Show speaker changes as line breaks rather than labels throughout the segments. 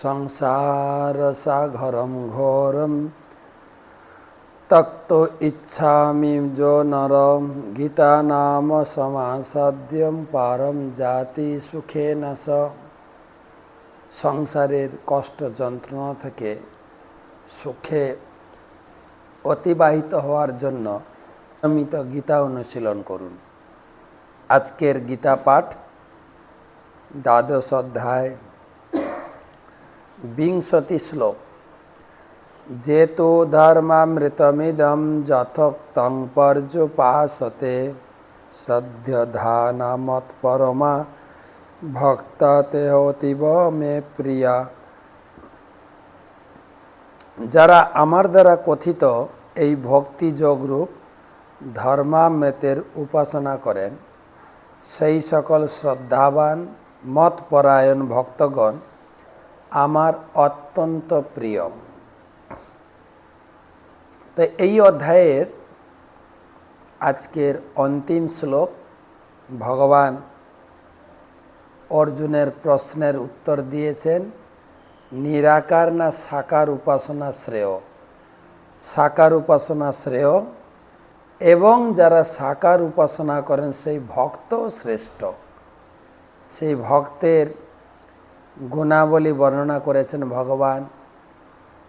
संसारसागरं घोरं तक्तो इच्छामि जो नर গীতা নাম সমাসাদ্যম পারম জাতি সুখে নাশ সংসারের কষ্ট যন্ত্রণা থেকে সুখে অতিবাহিত হওয়ার জন্য নিয়মিত গীতা অনুশীলন করুন আজকের গীতা পাঠ দ্বাদশ অধ্যায় বিংশতি শ্লোক। যেতো ধর্মামৃতমিদম যথোক্তং পর্যুপাসতে সদ্যধানামৎপরমা ভক্ত তে অতীব মে প্রিয়া। যারা আমার দ্বারা কথিত এই ভক্তি যোগরূপ ধর্মামৃতের উপাসনা করেন, সেই সকল শ্রদ্ধাবান মতপরায়ণ ভক্তগণ আমার অত্যন্ত প্রিয়। তো এই অধ্যায়ের আজকের অন্তিম শ্লোক ভগবান অর্জুনের প্রশ্নের উত্তর দিয়েছেন, নিরাকার না সাকার উপাসনা শ্রেয়? সাকার উপাসনা শ্রেয় এবং যারা সাকার উপাসনা করেন, সেই ভক্ত শ্রেষ্ঠ। সেই ভক্তের গুণাবলী বর্ণনা করেছেন ভগবান।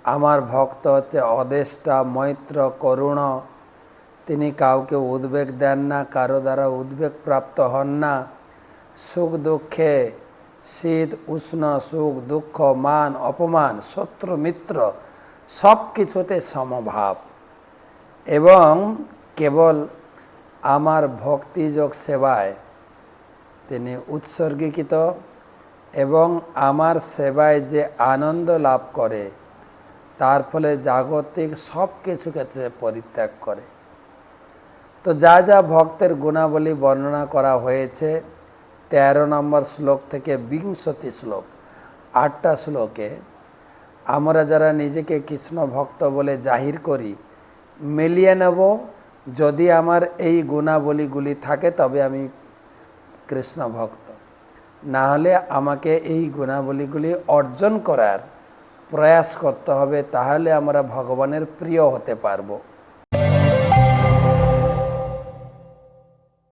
আমার ভক্ত হচ্ছে অদেষ্টা, মৈত্র, করুণ। তিনি কাউকে উদ্বেগ দেন না, কারও দ্বারা উদ্বেগ প্রাপ্ত হন না। সুখ দুঃখে, শীত, উষ্ণ, সুখ, দুঃখ, মান, অপমান, শত্রু, মিত্র সব কিছুতে সমভাব। এবং কেবল আমার ভক্তিযোগ সেবায় তিনি উৎসর্গীকৃত। এবং আমার সেবায় যে আনন্দ লাভ করে, তার ফলে জাগতিক সব কিছু ক্ষেত্রে পরিত্যাগ করে। তো যা যা ভক্তের গুণাবলী বর্ণনা করা হয়েছে, তেরো নম্বর শ্লোক থেকে বিংশতি শ্লোক, আটটা শ্লোকে, আমরা যারা নিজেকে কৃষ্ণ ভক্ত বলে জাহির করি, মিলিয়ে নেব। যদি আমার এই গুণাবলীগুলি থাকে, তবে আমি কৃষ্ণ ভক্ত। না হলে আমাকে এই গুণাবলীগুলি অর্জন করার প্রয়াস করতে হবে, তাহলে আমরা ভগবানের প্রিয় হতে পারব।